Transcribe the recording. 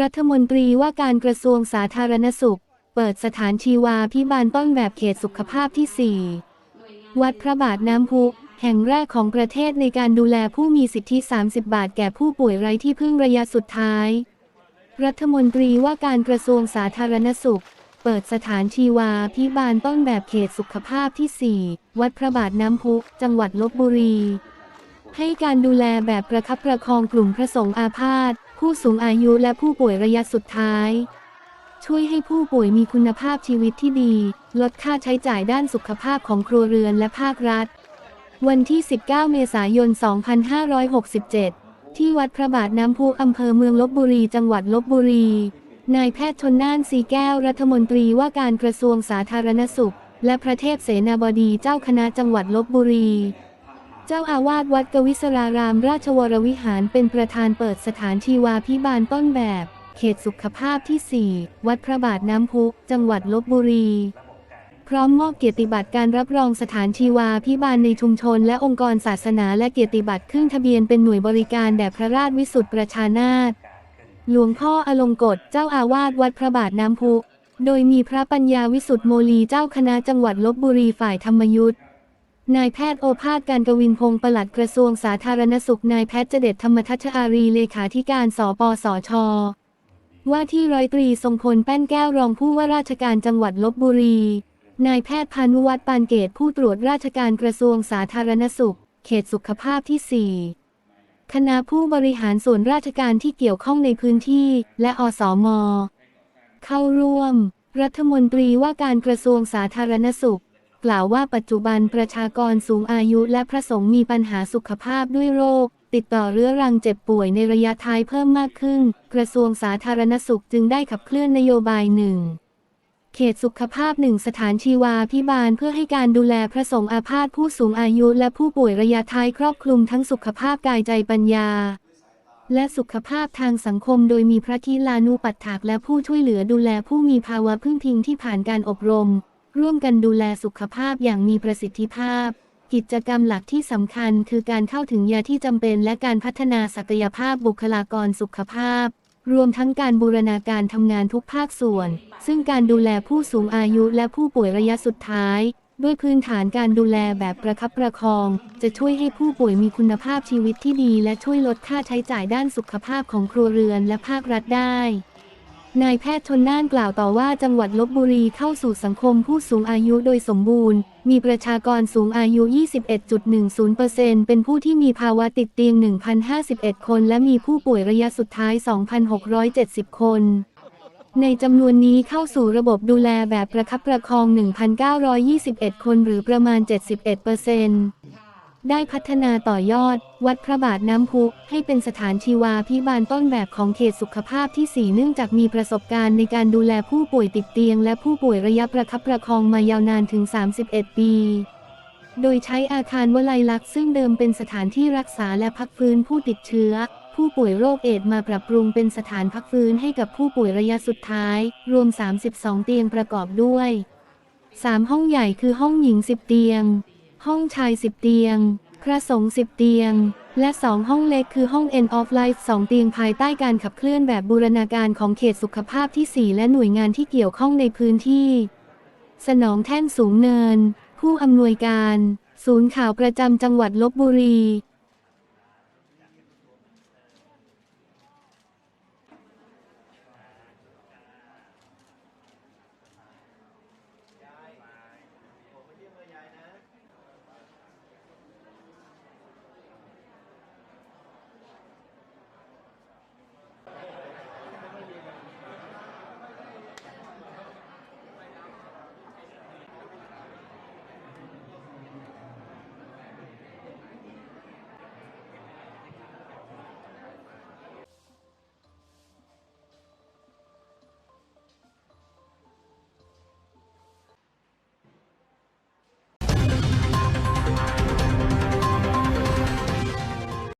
รัฐมนตรีว่าการกระทรวงสาธารณสุข เปิดสถานชีวาพิบาลต้นแบบเขตสุขภาพที่ 4 วัดพระบาทน้ำพุ แห่งแรกของประเทศในการดูแลผู้มีสิทธิ 30 บาทแก่ผู้ป่วยไร้ที่พึ่งระยะสุดท้าย รัฐมนตรีว่าการกระทรวงสาธารณสุข เปิดสถานชีวาพิบาลต้นแบบเขตสุขภาพที่ 4 วัดพระบาทน้ำพุ จังหวัดลบบุรี ให้การดูแลแบบประคับประคองกลุ่มพระสงฆ์อาพาธ ผู้สูงอายุและผู้ป่วยระยะสุดท้าย ช่วยให้ผู้ป่วยมีคุณภาพชีวิตที่ดี ลดค่าใช้จ่ายด้านสุขภาพของครัวเรือนและภาครัฐ วันที่ 19 เมษายน 2567 ที่วัดพระบาทน้ำพุอำเภอเมืองลบบุรี จังหวัดลบบุรี นายแพทย์ชนน่านสีแก้วรัฐมนตรีว่าการกระทรวงสาธารณสุข และพระเทพเสนาบดีเจ้าคณะจังหวัดลบบุรี เจ้าอาวาสวัดกวิศราราม ราชวรวิหารเป็นประธานเปิดสถานชีวาพิบาลต้นแบบ เขตสุขภาพที่ 4 วัดพระบาทน้ำพุจังหวัดลบบุรี พร้อมมอบเกียรติบัตรการรับรองสถานชีวาพิบาลในชุมชน และองค์กรศาสนาและเกียรติบัตรขึ้นทะเบียนเป็นหน่วยบริการแด่พระราชวิสุทธิประชานาถหลวงพ่ออลงกฎเจ้าอาวาสวัดพระบาทน้ำพุ โดยมีพระปัญญาวิสุทธิโมลีเจ้าคณะจังหวัดลบบุรีฝ่ายธรรมยุทธ นายแพทย์โอภาสการกวินพงศ์ปลัดกระทรวงสาธารณสุข นายแพทย์เจเดชธรรมทัชอารีเลขาธิการสปสช ว่าที่ร้อยตรีทรงพลแป้นแก้วรองผู้ว่าราชการจังหวัดลบบุรี นายแพทย์พานุวัฒน์ปานเกตผู้ตรวจราชการกระทรวงสาธารณสุข เขตสุขภาพที่ 4 คณะผู้บริหารส่วนราชการที่เกี่ยวข้องในพื้นที่ และอสม เข้าร่วม รัฐมนตรีว่าการกระทรวงสาธารณสุข กล่าวว่าปัจจุบันประชากรสูงอายุและพระสงฆ์มีปัญหาสุขภาพด้วยโรค ติดต่อเรื้อรังเจ็บป่วยในระยะท้ายเพิ่มมากขึ้น กระทรวงสาธารณสุขจึงได้ขับเคลื่อนนโยบายหนึ่งเขตสุขภาพหนึ่งสถานชีวาพิบาลเพื่อให้การดูแลพระสงฆ์อาพาธผู้สูงอายุและผู้ป่วยระยะท้ายครอบคลุมทั้งสุขภาพกายใจปัญญา และสุขภาพทางสังคมโดยมีพระทิลานุปัฏฐากและผู้ช่วยเหลือดูแลผู้มีภาวะพึ่งพิงที่ผ่านการอบรม ร่วมกันดูแลสุขภาพอย่างมีประสิทธิภาพ กิจกรรมหลักที่สำคัญคือการเข้าถึงยาที่จำเป็นและการพัฒนาศักยภาพบุคลากรสุขภาพ รวมทั้งการบูรณาการทำงานทุกภาคส่วน ซึ่งการดูแลผู้สูงอายุและผู้ป่วยระยะสุดท้าย ด้วยพื้นฐานการดูแลแบบประคับประคอง จะช่วยให้ผู้ป่วยมีคุณภาพชีวิตที่ดี และช่วยลดค่าใช้จ่ายด้านสุขภาพของครัวเรือนและภาครัฐได้ นายแพทย์ชนน่านกล่าวต่อว่าจังหวัดลบบุรีเข้าสู่สังคมผู้สูงอายุโดยสมบูรณ์ มีประชากรสูงอายุ 21.10%เป็นผู้ที่มีภาวะติดเตียง 1,051 คน และมีผู้ป่วยระยะสุดท้าย 2,670 คนในจำนวนนี้เข้าสู่ระบบดูแลแบบประคับประคอง 1,921 คนหรือประมาณ 71% ได้พัฒนาต่อยอด วัดพระบาทน้ำพุให้เป็นสถานชีวาพิบาลต้นแบบของเขตสุขภาพที่ 4 เนื่องจากมีประสบการณ์ในการดูแลผู้ป่วยติดเตียง และผู้ป่วยระยะประคับประคองมายาวนานถึง 31 ปี โดยใช้อาคารวลัยลักษณ์ซึ่งเดิมเป็นสถานที่รักษาและพักฟื้นผู้ติดเชื้อ ผู้ป่วยโรคเอดส์มาปรับปรุงเป็นสถานพักฟื้นให้กับผู้ป่วยระยะสุดท้าย รวม 32 เตียงประกอบด้วย 3 ห้องใหญ่คือห้องหญิง 10 เตียง ห้องชาย10เตียง พระสงฆ์10เตียง และ 2 ห้องเล็กคือห้อง End of Life 2 เตียงภายใต้การขับเคลื่อนแบบบูรณาการของเขตสุขภาพที่ 4 และหน่วยงานที่เกี่ยวข้องในพื้นที่ สนองแท่นสูงเนิน ผู้อำนวยการ ศูนย์ข่าวประจำจังหวัดลบบุรี